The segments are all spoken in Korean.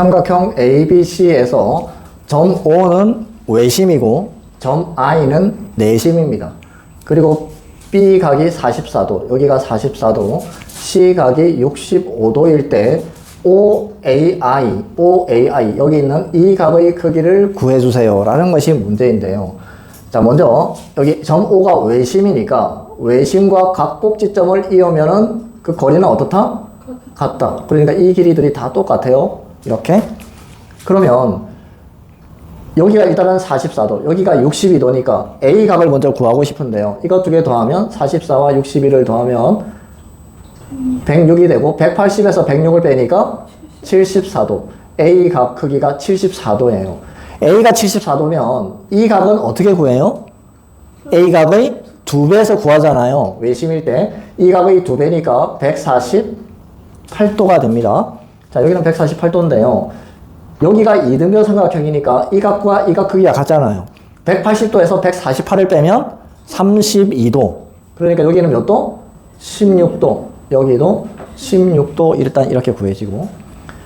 삼각형 ABC에서 점 O는 외심이고 점 I는 내심입니다. 그리고 B 각이 44도, 여기가 44도, C 각이 65도일 때 OAI, OAI 여기 있는 이 각의 크기를 구해주세요 라는 것이 문제인데요. 자 먼저 여기 점 O가 외심이니까 외심과 각 꼭지점을 이으면은 그 거리는 어떻다? 같다. 그러니까 이 길이들이 다 똑같아요. 이렇게. 그러면 여기가 일단은 44도, 여기가 62도니까 A 각을 먼저 구하고 싶은데요. 이것 두 개 더하면 44와 61을 더하면 106이 되고 180에서 106을 빼니까 74도. A 각 크기가 74도예요. A가 74도면 이 각은 어떻게 구해요? A 각의 두 배에서 구하잖아요. 외심일 때. 이 각의 두 배니까 148도가 됩니다. 자, 여기는 148도인데요. 여기가 이등변 삼각형이니까 이 각과 이 각 크기가 같잖아요. 180도에서 148을 빼면 32도. 그러니까 여기는 몇 도? 16도. 여기도 16도 일단 이렇게 구해지고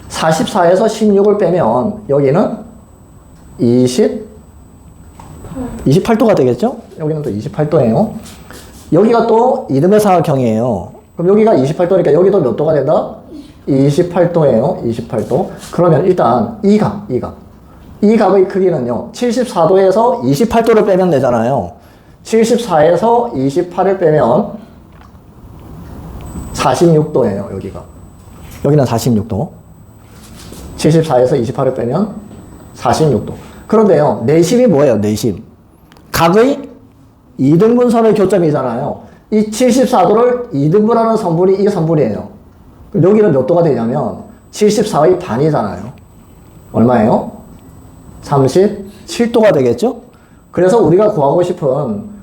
44에서 16을 빼면 여기는 20 28도가 되겠죠? 여기는 또 28도예요. 여기가 또 이등변 삼각형이에요. 그럼 여기가 28도니까 여기도 몇 도가 된다? 28도예요. 28도. 그러면 일단 이 각, 이 각. 이 각의 크기는요. 74도에서 28도를 빼면 되잖아요. 74에서 28을 빼면 46도예요. 여기가. 여기는 46도. 74에서 28을 빼면 46도. 그런데요. 내심이 뭐예요? 내심. 각의 2등분선의 교점이잖아요. 이 74도를 2등분하는 선분이 이 선분이에요. 여기는 몇 도가 되냐면 74의 반이잖아요. 얼마예요? 37도가 되겠죠? 그래서 우리가 구하고 싶은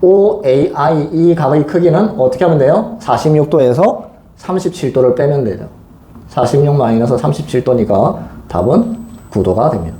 OAI 이 각의 크기는 어떻게 하면 돼요? 46도에서 37도를 빼면 되죠. 46 마이너스 37도니까 답은 9도가 됩니다.